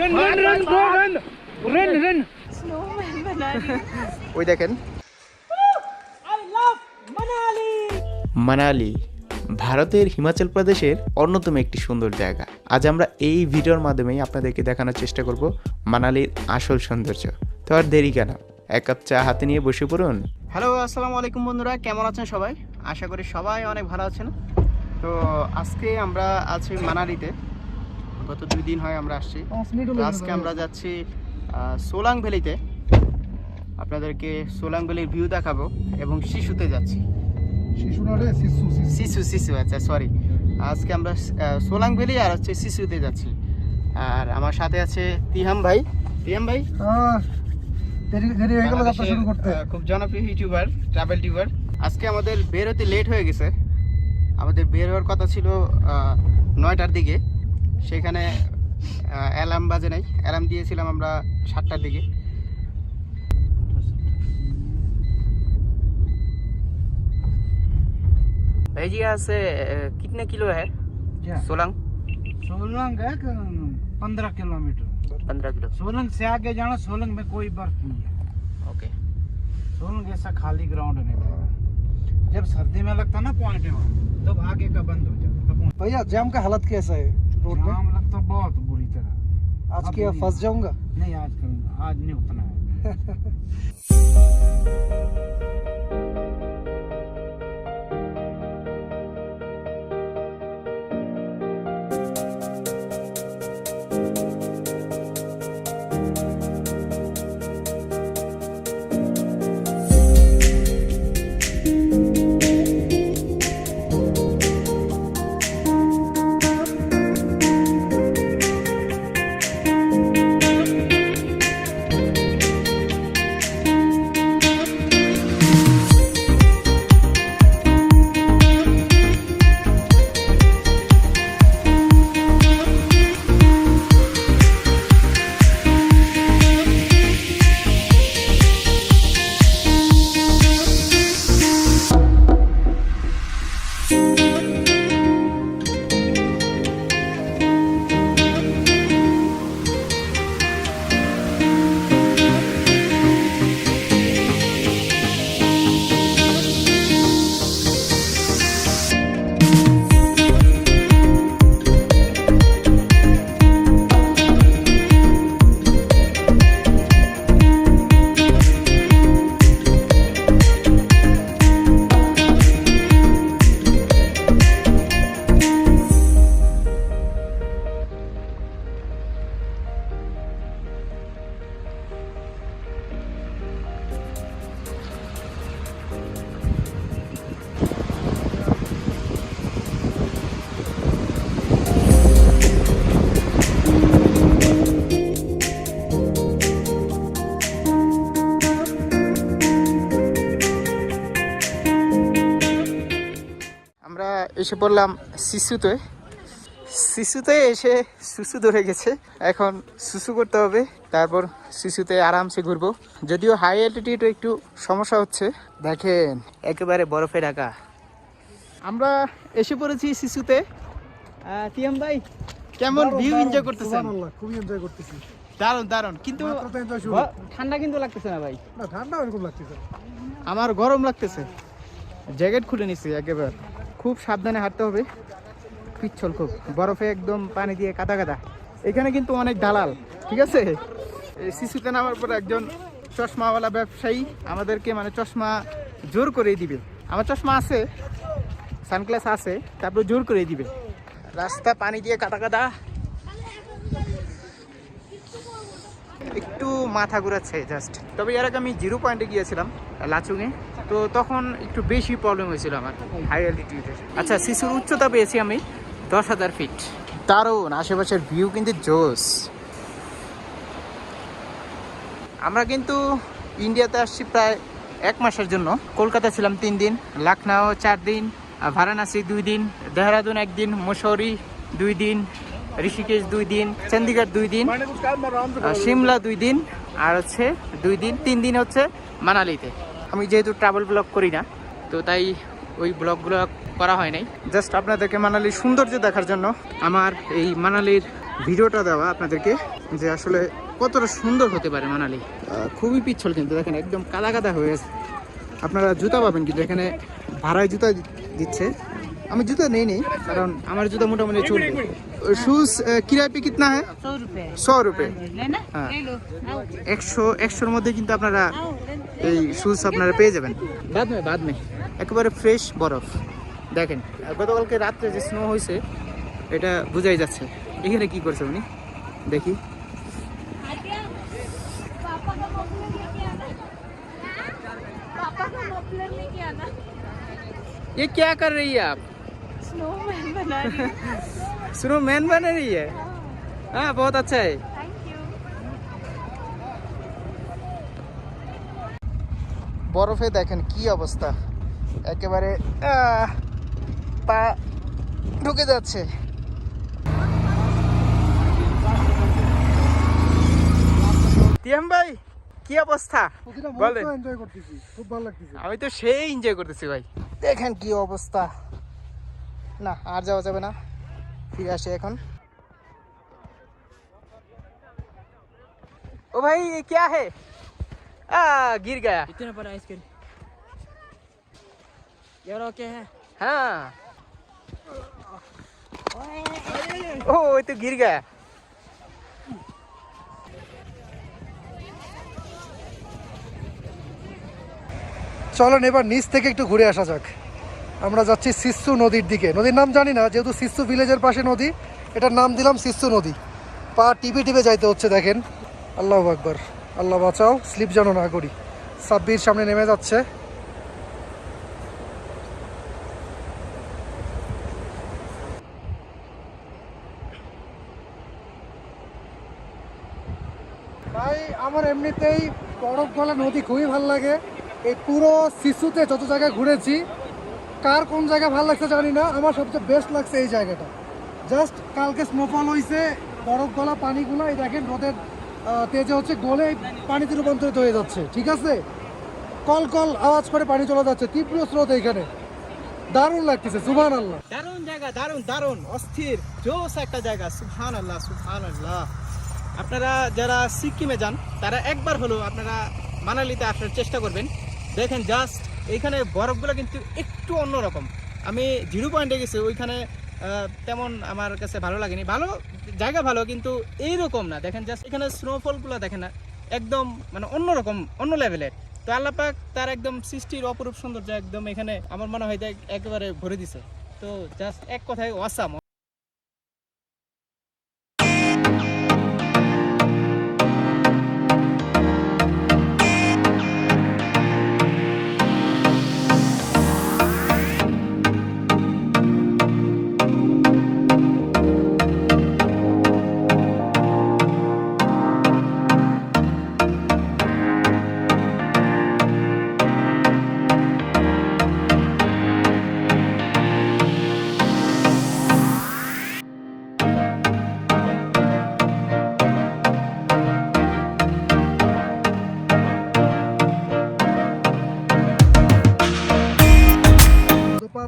run, run, run, run. Run, run. Snowman Manali. ওই দেখেন মানালি ভারতের হিমাচল প্রদেশের অন্যতম একটি সুন্দর জায়গা। আজ আমরা এই ভিডিওর মাধ্যমেই আপনাদেরকে দেখানোর চেষ্টা করব মানালির আসল সৌন্দর্য। তো আর দেরি কেন? এক কাপ চা হাতে নিয়ে বসে পড়ুন। হ্যালো আসসালামু আলাইকুম বন্ধুরা কেমন আছেন সবাই? আশা করি সবাই অনেক ভালো আছেন। তো আজকে আমরা আছি মানালিতে। গত দুই দিন হয় আমরা আসছি। আজকে আমরা যাচ্ছি সোলাং ভ্যালিতে। আপনাদেরকে সোলাং ভ্যালির ভিউ দেখাবো এবং শিশুতে যাচ্ছি। শিশু শিশু শিশু। শিশু আচ্ছা সরি আজকে আমরা সোলাং ভ্যালি আর হচ্ছে শিশুতে যাচ্ছি। আর আমার সাথে আছে তিহাম ভাই। তিহাম ভাই? খুব জনপ্রিয় ইউটিউবার ট্রাভেল টিউবার আজকে আমাদের বের হতে লেট হয়ে গেছে। আমাদের বের হওয়ার কথা ছিল নয়টার দিকে। সেখানে অ্যালার্ম বাজে নাই অ্যালার্ম দিয়েছিলাম আমরা সাতটার দিকে भाई जी यहाँ से अ, कितने किलो है क्या? सोलंग सोलंग है पंद्रह किलोमीटर पंद्रह किलो सोलंग से आगे जाना सोलंग में कोई बर्फ नहीं है ओके सोलंग ऐसा खाली ग्राउंड नहीं है जब सर्दी में लगता ना पॉइंट में तब आगे का बंद हो जाता तब भैया जाम का हालत कैसा है रोड पे? जाम लगता बहुत बुरी तरह। आज क्या फंस जाऊँगा? नहीं आज करूँगा। आज नहीं उतना है। এসে পড়লাম শিশুতে। শিশুতে এসে সুসু ধরে গেছে। এখন সুসু করতে হবে তারপর শিশুতে আরামসে ঘুরবো। যদিও হাই অ্যালটিটিউড একটু সমস্যা হচ্ছে। দেখেন একেবারে বরফে ঢাকা। আমরা এসে পড়েছি শিশুতে। টিএম ভাই কেমন ভিউ এনজয় করতেছেন? খুবই এনজয় করতেছি। দারুণ দারুণ। কিন্তু ঠান্ডা কিন্তু লাগতেছে না ভাই। না ঠান্ডা এরকম লাগতেছে। আমার গরম লাগতেছে। জ্যাকেট খুলে নিছি একেবারে। খুব সাবধানে হাঁটতে হবে। পিচ্ছল খুব। বরফে একদম পানি দিয়ে কাদা কাদা। এখানে কিন্তু অনেক দালাল, ঠিক আছে? শিশুতে নামার পর একজন চশমাওয়ালা ব্যবসায়ী আমাদেরকে মানে চশমা জোর করে দিবে। আমার চশমা আছে, সানগ্লাস আছে, তারপরে জোর করে দিবে। রাস্তা পানি দিয়ে কাদা কাদা। একটু মাথা ঘুরাচ্ছে জাস্ট তবে এর আগে আমি জিরো পয়েন্টে গিয়েছিলাম লাচুঙে তো তখন একটু বেশি প্রবলেম হয়েছিল আমার হাই অ্যালটিটিউডে আচ্ছা শিশুর উচ্চতা পেয়েছি আমি দশ হাজার ফিট দারুণ, আশেপাশের ভিউ কিন্তু জোস। আমরা কিন্তু ইন্ডিয়াতে আসছি প্রায় এক মাসের জন্য। কলকাতা ছিলাম তিন দিন লখনউ চার দিন ভারাণসী দুই দিন, দেহরাদুন একদিন, মুসৌরি দুই দিন ঋষিকেশ দুই দিন চণ্ডীগড় দুই দিন সিমলা দুই দিন, আর হচ্ছে দুই দিন, তিন দিন হচ্ছে মানালিতে। আমি যেহেতু ট্রাভেল ব্লগ করি না, তো তাই ওই ব্লগগুলো করা হয় নাই। জাস্ট আপনাদেরকে মানালির সৌন্দর্য দেখার জন্য আমার এই মানালির ভিডিওটা দেওয়া আপনাদেরকে, যে আসলে কতটা সুন্দর হতে পারে মানালি। খুবই পিচ্ছল কিন্তু, দেখেন, একদম কাদা কাদা হয়ে আছে। আপনারা জুতা পাবেন কিন্তু, এখানে ভাড়ায় জুতা দিচ্ছে। আমি জুতা নেই নেই কারণ আমার জুতা মোটামুটি চলবে। শুজ কিরায় পে কিতনা হ্যাঁ सौ रुपए শো রুপে लेना हाँ। ले लो आओ একশো একশোর মধ্যে কিন্তু আপনারা आओ ले- এই শুজ আপনারা পেয়ে যাবেন বাদ মে বাদ মে একেবারে ফ্রেশ বরফ দেখেন আর গতকালকে রাত্রে যে স্নো হয়েছে এটা বোঝাই যাচ্ছে এখানে কি করছে উনি দেখি पापा का मफलर लेके आना पापा का मफलर लेके आना ये क्या कर रही है आप स्नोमैन बना रही हूँ स्नो मैन बन रही है हाँ बहुत अच्छा है थैंक यू বরফে দেখেন কি অবস্থা একেবারে আহ, পা ঢুকে যাচ্ছে তিয়াম ভাই কি অবস্থা বলেন এনজয় করতেছি খুব ভালো লাগতেছে আমি তো সেই এনজয় করতেছি ভাই দেখেন কি অবস্থা না আর যাওয়া যাবে না ফিরে আসি এখন ও ভাই ये क्या है आ गिर गया कितने पर आइसक्रीम ये ओके है हाँ ओ ये तो गिर गया চলেন এবার নিচ থেকে একটু ঘুরে আসা যাক আমরা যাচ্ছি শিশু নদীর দিকে। নদীর নাম জানি না, যেহেতু শিশু ভিলেজের পাশে নদী, এটার নাম দিলাম শিশু নদী। পা টিপে টিপে যাইতে হচ্ছে, দেখেন। আল্লাহ আকবর, আল্লাহ বাঁচাও, স্লিপ যেন না করি। সাব্বির সামনে নেমে যাচ্ছে। ভাই, আমার এমনিতেই বরফ গলা নদী খুবই ভালো লাগে। এই পুরো শিশুতে যত জায়গায় ঘুরেছি কার কোন জায়গা ভালো লাগছে জানি না, আমার সবচেয়ে বেস্ট লাগছে এই জায়গাটা। জাস্ট কালকে স্নোফল হয়েছে বরফ গলা, পানিগুলো, এই দেখেন রোদের তেজে হচ্ছে গলে পানিতে রূপান্তরিত হয়ে যাচ্ছে, ঠিক আছে? কল কল আওয়াজ করে পানি চলে যাচ্ছে, তীব্র স্রোত এইখানে। দারুণ লাগতেছে সুবহান আল্লাহ দারুণ জায়গা, দারুণ দারুণ, অস্থির, জোস একটা জায়গা সুহান আল্লাহ সুহান আল্লাহ আপনারা যারা সিকিমে যান, তারা একবার হলো আপনারা মানালিতে আসার চেষ্টা করবেন। দেখেন জাস্ট এইখানে বরফগুলো কিন্তু একটু অন্যরকম আমি জিরো পয়েন্টে গেছি, ওইখানে তেমন আমার কাছে ভালো লাগেনি। ভালো, জায়গা ভালো, কিন্তু এইরকম না। দেখেন জাস্ট এখানে স্নোফলগুলো দেখেন না, একদম মানে অন্যরকম অন্য লেভেলের তো আল্লাপাক তার একদম সৃষ্টির অপরূপ সৌন্দর্য একদম এখানে, আমার মনে হয় একেবারে ভরে দিছে। তো জাস্ট এক কথায় অসাম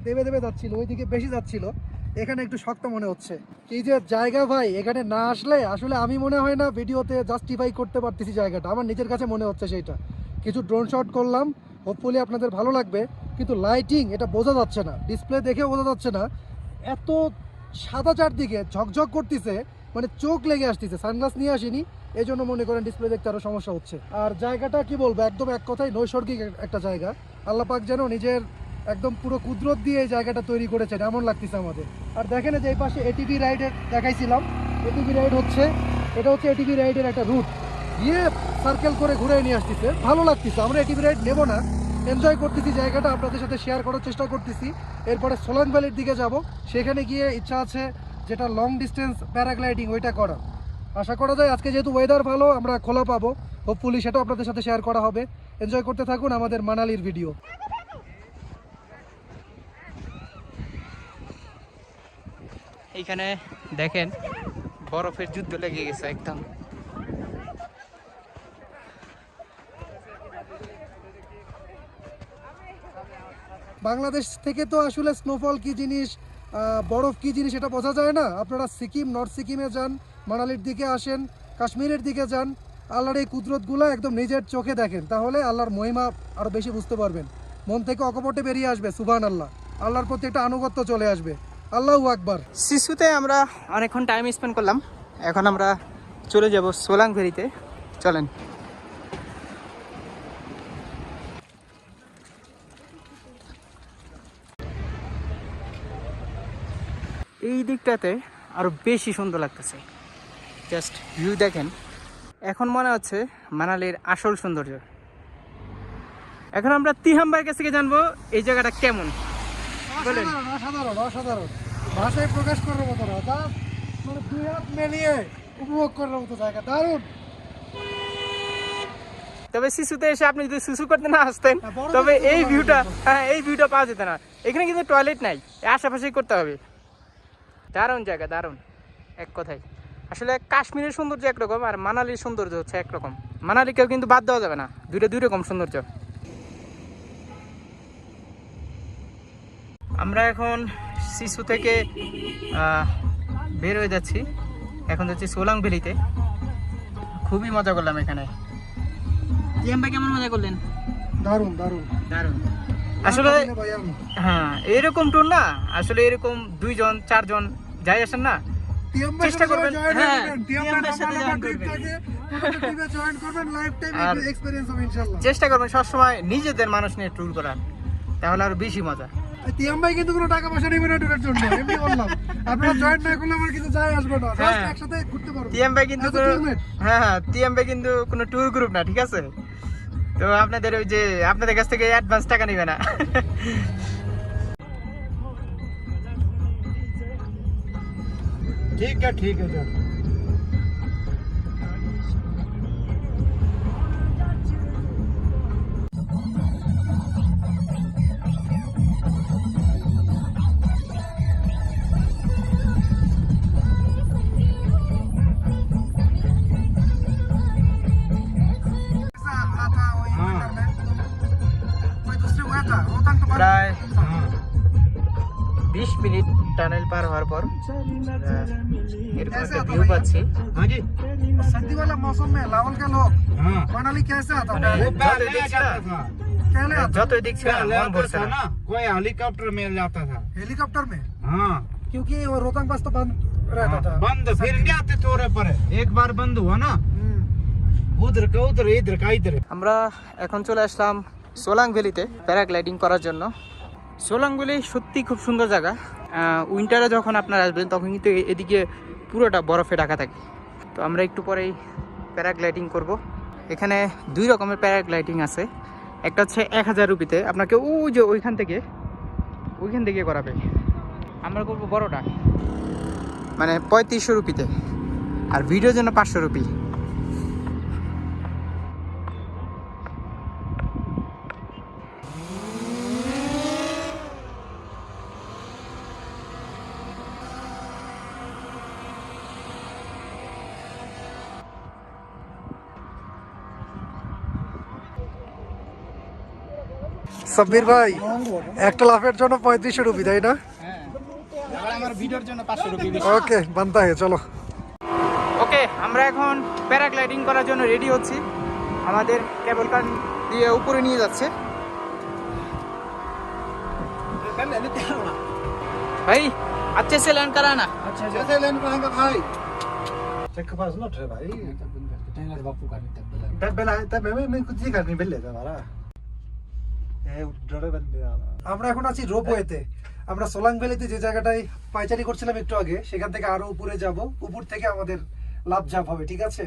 দেবে দেবে যাচ্ছিল, ওইদিকে বেশি যাচ্ছিল। এখানে একটু শক্ত মনে হচ্ছে। এই যে জায়গা ভাই, এখানে না আসলে আসলে আমি মনে হয় না ভিডিওতে জাস্টিফাই করতে পারতেছি জায়গাটা। আমার নিজের কাছে মনে হচ্ছে সেইটা। কিছু ড্রোন শট করলাম হোপফুলি আপনাদের ভালো লাগবে। কিন্তু লাইটিং এটা বোঝা যাচ্ছে না। ডিসপ্লে দেখেও বোঝা যাচ্ছে না। এত সাদা চারদিকে ঝকঝক করতেছে মানে চোখ লেগে আসতেছে। সানগ্লাস নিয়ে আসিনি এই জন্য মনে করেন ডিসপ্লে দেখতে আরও সমস্যা হচ্ছে। আর জায়গাটা কি বলব, একদম এক কথাই নৈসর্গিক একটা জায়গা। আল্লাহ পাক যেন নিজের একদম পুরো কুদরত দিয়ে এই জায়গাটা তৈরি করেছেন, এমন লাগতেছে আমাদের। আর দেখেন যে এই পাশে এটিভি রাইডের দেখাইছিলাম। এটিভি রাইড হচ্ছে, এটা হচ্ছে এটিভি রাইডের একটা রুট গিয়ে সার্কেল করে ঘুরে নিয়ে আসতেছে। ভালো লাগতেছে, আমরা এটিভি রাইড নেব না। এনজয় করতেছি জায়গাটা, আপনাদের সাথে শেয়ার করার চেষ্টা করতেছি। এরপরে সোলাং ভ্যালির দিকে যাব। সেখানে গিয়ে ইচ্ছা আছে যেটা লং ডিস্টেন্স প্যারাগ্লাইডিং ওইটা করা আশা করা যায় আজকে যেহেতু ওয়েদার ভালো, আমরা খোলা পাবো। হোপফুলি সেটাও আপনাদের সাথে শেয়ার করা হবে। এনজয় করতে থাকুন আমাদের মানালির ভিডিও এইখানে দেখেন বরফের যুদ্ধ লেগে গেছে একদম। বাংলাদেশ থেকে তো আসলে স্নোফল কি জিনিস বরফ কি জিনিস এটা বোঝা যায় না। আপনারা সিকিম, নর্থ সিকিমে যান, মানালির দিকে আসেন, কাশ্মীরের দিকে যান, আল্লাহর এই কুদরতগুলো একদম নিজের চোখে দেখেন। তাহলে আল্লাহর মহিমা আরও বেশি বুঝতে পারবেন। মন থেকে অকপটে বেরিয়ে আসবে সুবান আল্লাহ আল্লাহর প্রতি একটা আনুগত্য চলে আসবে। আল্লাহু আকবার। শিশুতে আমরা অনেকক্ষণ টাইম স্পেন্ড করলাম। এখন আমরা চলে যাব সোলাং ভেরিতে চলেন। এই দিকটাতে আরও বেশি সুন্দর লাগতেছে। জাস্ট ভিউ দেখেন। এখন মনে হচ্ছে মানালির আসল সৌন্দর্য। এখন আমরা তিহাম্বার কাছ থেকে জানব এই জায়গাটা কেমন। বলেন। অসাধারণ অসাধারণ অসাধারণ। ভাষায় প্রকাশ করার মতো না যা মানে দুই হাত মেলিয়ে উপভোগ করার মতো জায়গা দারুণ। তবে শিশুতে এসে আপনি যদি শিশু করতে না আসতেন হ্যাঁ, তবে এই ভিউটা হ্যাঁ এই ভিউটা পাওয়া যেত না। এখানে কিন্তু টয়লেট নাই আশেপাশেই করতে হবে। দারুণ জায়গা দারুণ এক কথায়। আসলে কাশ্মীরের সৌন্দর্য একরকম আর মানালির সৌন্দর্য হচ্ছে একরকম। মানালিকেও কিন্তু বাদ দেওয়া যাবে না দুইটা দুই রকম সৌন্দর্য। আমরা এখন শিশু থেকে বের হয়ে যাচ্ছি। এখন যাচ্ছি সোলাং ভ্যালিতে। খুবই মজা করলাম এখানে। ভাই কেমন মজা করলেন? দারুণ দারুণ। দারুণ। আসলে হ্যাঁ এরকম ট্যুর না আসলে এরকম দুইজন চারজন যাই আসেন না। চেষ্টা করবেন, হ্যাঁ, চেষ্টা করবেন সবসময় নিজেদের মানুষ নিয়ে ট্যুর করার। তাহলে আরও বেশি মজা। তিয়াম কিন্তু কোনো টাকা পয়সা নেবে না ঢোকার জন্য এমনি বললাম। আপনারা হ্যাঁ। জয়েন না করলে আমার কিন্তু যায় আসবে না। হ্যাঁ। একসাথে ঘুরতে পারব। তিয়াম কিন্তু হ্যাঁ হ্যাঁ তিয়াম কিন্তু কোনো ট্যুর গ্রুপ না ঠিক আছে? তো আপনাদের ওই যে আপনাদের কাছ থেকে অ্যাডভান্স টাকা নেবে না। ঠিক আছে ঠিক আছে। টানেল পার হওয়ার পর আহ, এরকম कैसे একটা आता ভিউ भाई? পাচ্ছি हाँ जी सर्दी वाला मौसम में लाहौल के लोग हाँ मनाली कैसे आता মানে था वो पहले যতই দেখছি जाता না था पहले आता যতই দেখছি না पहले মন आता ভরছে था না ना कोई हेलीकॉप्टर में जाता था हेलीकॉप्टर में हाँ क्योंकि वो रोहतांग पास तो बंद रहता था हाँ, बंद फिर क्या आते थोड़े पर एक बार बंद हुआ ना हम्म। उधर का उधर इधर का इधर আমরা এখন চলে আসলাম সোলাং ভ্যালিতে প্যারাগ্লাইডিং করার জন্য সোলাং ভ্যালি সত্যি খুব সুন্দর জায়গা উইন্টারে যখন আপনারা আসবেন, তখন কিন্তু এদিকে পুরোটা বরফে ঢাকা থাকে। তো আমরা একটু পরেই প্যারাগ্লাইডিং করব। এখানে দুই রকমের প্যারাগ্লাইডিং আছে। একটা হচ্ছে এক হাজার রুপিতে। আপনাকে ওই যে ওইখান থেকে ওইখান থেকে করাবে। আমরা করব বড়টা। মানে পঁয়ত্রিশশো রুপিতে। আর ভিডিওর জন্য পাঁচশো রুপি। সাব্বির ভাই একটা লাফের জন্য পঁয়ত্রিশশো রুপি তাই না আবার আমার ভিডিওর জন্য পাঁচশো রুপি ওকে বানতা হে চলো ওকে আমরা এখন প্যারাগ্লাইডিং করার জন্য রেডি হচ্ছি আমাদের কেবল কার দিয়ে উপরে নিয়ে যাচ্ছে ভাই अच्छे से लैंड कराना अच्छा जैसे लेन रहेगा भाई चेक के पास नोट है भाई तब बेला तब मैं मैं कुछ ही करनी बेले हमारा ए डरे बंदे वाला আমরা এখন আছি রোপওয়েতে। আমরা সোলাং ভ্যালিতে যে জায়গাটায় পাইচারি করছিলাম একটু আগে সেখান থেকে আরও উপরে যাব। উপর থেকে আমাদের লাভ ঝাপ হবে ঠিক আছে?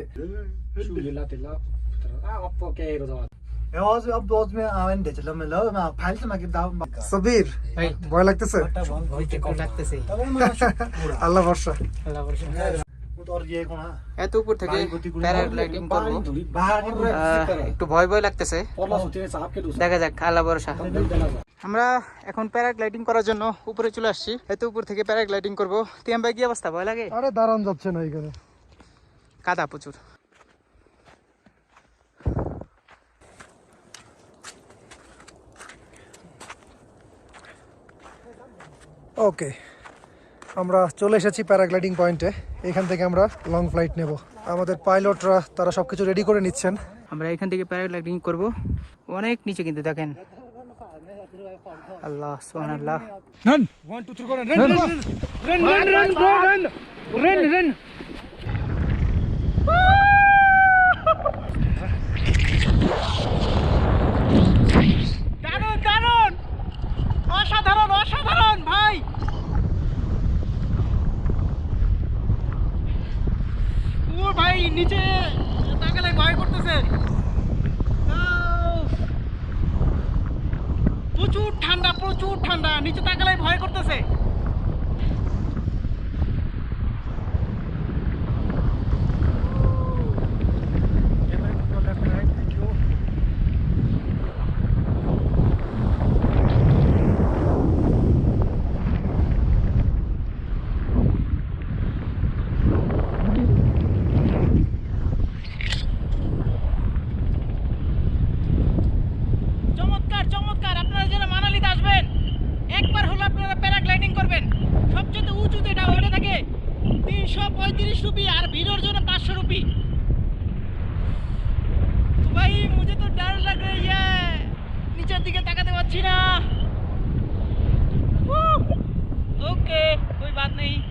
ভয় লাগতেছে? আল্লাহ ভরসা। হ্যাঁ, এত উপর থেকে প্যারাগ্লাইডিং করব। একটু ভয় ভয় লাগতেছে। দেখা যাক আল্লাহ ভরসা। আমরা এখন প্যারাগ্লাইডিং করার জন্য উপরে চলে আসছি। এত উপর থেকে প্যারাগ্লাইডিং করব। তিয়াম ভাই কি অবস্থা? ভয় লাগে? আরে দাঁড়ান যাচ্ছে না এখানে। কাদা প্রচুর। ওকে আমরা চলে এসেছি প্যারাগ্লাইডিং পয়েন্টে এখান থেকে আমরা লং ফ্লাইট নেব আমাদের পাইলটরা তারা সব কিছু রেডি করে নিচ্ছেন আমরা এখান থেকে প্যারাগ্লাইডিং করব অনেক নিচে কিন্তু দেখেন আল্লাহ সোহান আল্লাহ দারুণ দারুণ অসাধারণ অসাধারণ ভাই নিচে তাকালে ভয় করতেছে। প্রচুর ঠান্ডা প্রচুর ঠান্ডা নিচে তাকালে ভয় করতেছে। China. Woo. ok, कोई बात नहीं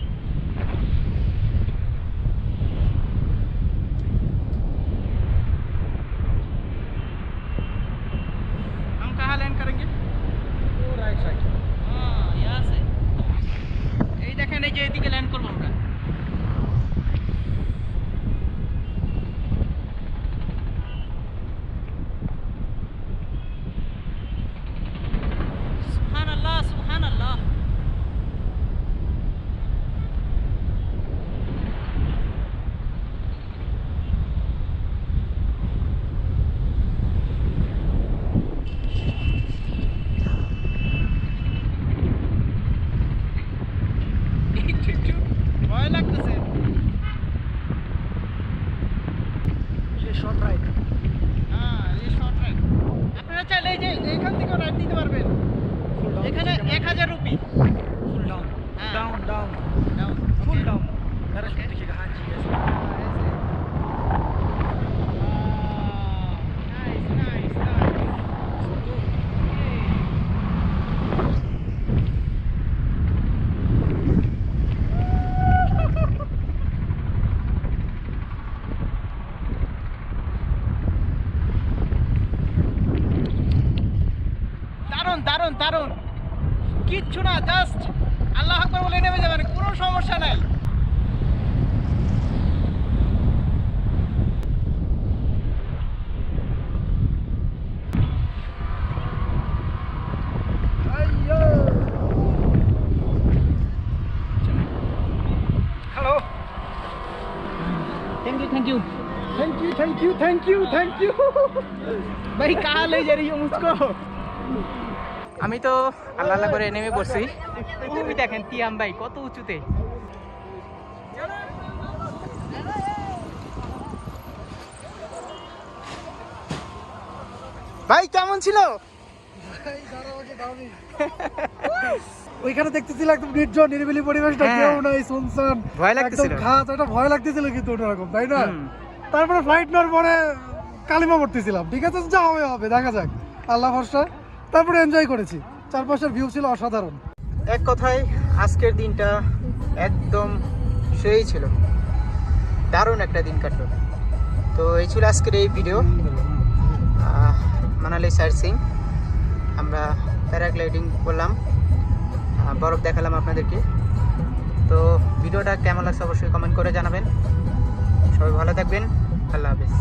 দারুণ দারুণ দারুণ কিচ্ছু না জাস্ট আল্লাহ আকবর বলে নেমে যাবেন কোনো সমস্যা নাই hello thank you thank you thank you thank you thank you thank you ভাই কাহা ले जा रही हो मुझको আমি তো আল্লাহ আল্লাহ করে নেমে পড়ছি। ওই দেখেন তিয়াম ভাই কত উঁচুতে। ভাই কেমন ছিল? ওইখানে দেখতেছিল একদম নির্জন নিরিবিলি পরিবেশটা হ্যাঁ। কেউ নাই শুনছান ভয় একদম লাগতেছিল খাস একটা ভয় লাগতেছিল কিন্তু অন্যরকম তাই না? তারপরে ফ্লাইট নেওয়ার পরে কালিমা পড়তেছিলাম। ঠিক আছে যা হবে হবে দেখা যাক। আল্লাহ ভরসা। তারপরে এনজয় করেছি। চারপাশের ভিউ ছিল অসাধারণ। এক কথায়, আজকের দিনটা একদম সেই ছিল। দারুণ একটা দিন কাটলো। তো এই ছিল আজকের এই ভিডিও মানালি সাইট সিং। আমরা প্যারাগ্লাইডিং করলাম। বরফ দেখালাম আপনাদেরকে। তো ভিডিওটা কেমন লাগছে অবশ্যই কমেন্ট করে জানাবেন। সবাই ভালো থাকবেন। আল্লাহ হাফিজ।